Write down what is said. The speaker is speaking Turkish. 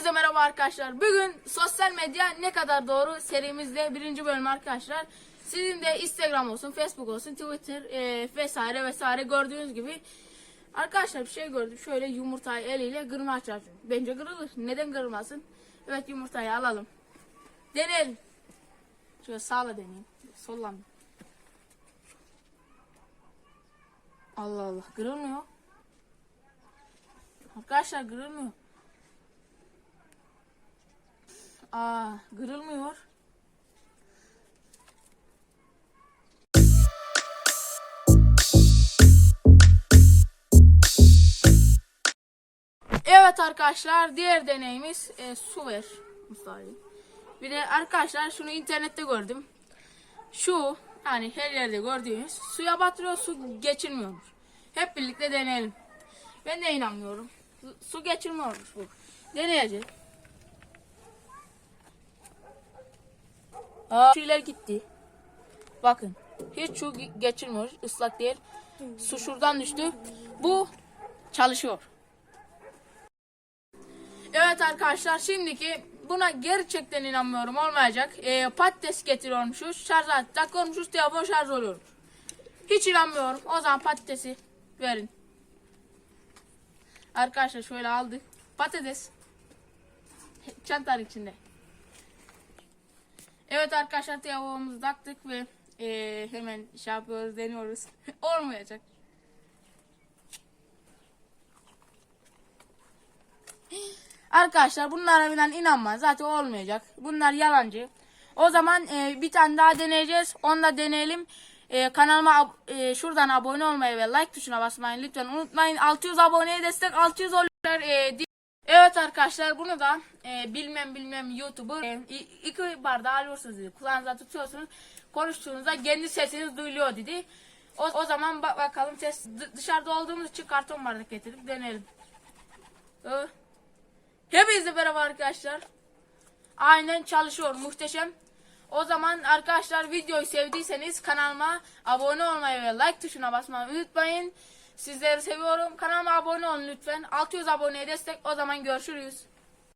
merhaba arkadaşlar. Bugün sosyal medya ne kadar doğru serimizde birinci bölüm arkadaşlar. Sizin de Instagram olsun, Facebook olsun, Twitter e, vesaire vesaire gördüğünüz gibi. Arkadaşlar bir şey gördüm. Şöyle yumurtayı eliyle kırmaya çalışıyorum. Bence kırılır. Neden kırılmasın? Evet yumurtayı alalım. Deneyelim. Şöyle sağla deneyeyim. Sollan. Allah Allah kırılmıyor. Arkadaşlar kırılmıyor. Aa, kırılmıyor. Evet arkadaşlar diğer deneyimiz e, su ver Mustafa. Bir de arkadaşlar şunu internette gördüm. Şu yani her yerde gördüğünüz suya batırıyor su geçirmiyormuş. Hep birlikte deneyelim. Ben de inanmıyorum. Su geçirmiyormuş bu. Deneyeceğiz. Aa, şeyler gitti. Bakın. Hiç su ge- geçirmiyor. ıslak değil. Su şuradan düştü. Bu çalışıyor. Evet arkadaşlar şimdiki buna gerçekten inanmıyorum olmayacak. Ee, patates getiriyormuşuz. Şarj aleti takıyormuşuz. Telefon şarj oluyormuş. Hiç inanmıyorum. O zaman patatesi verin. Arkadaşlar şöyle aldık. Patates. Çantanın içinde. Evet arkadaşlar telefonumuzu taktık ve eee, hemen şey yapıyoruz deniyoruz. Olmayacak. Arkadaşlar bunlara falan inanma. Zaten olmayacak. Bunlar yalancı. O zaman eee, bir tane daha deneyeceğiz. Onu da deneyelim. Eee, kanalıma ab- eee, şuradan abone olmayı ve like tuşuna basmayı lütfen unutmayın. 600 aboneye destek 600 oluyor. Eee, di- Evet arkadaşlar bunu da e, bilmem bilmem YouTube'u e, iki bardağı alıyorsunuz dedi. Kulağınıza tutuyorsunuz. Konuştuğunuzda kendi sesiniz duyuluyor dedi. O, o zaman ba- bakalım ses dı- dışarıda olduğumuz için karton bardak getirip deneyelim. Ee, Hepinize merhaba arkadaşlar. Aynen çalışıyor muhteşem. O zaman arkadaşlar videoyu sevdiyseniz kanalıma abone olmayı ve like tuşuna basmayı unutmayın. Sizleri seviyorum. Kanalıma abone olun lütfen. 600 aboneye destek. O zaman görüşürüz.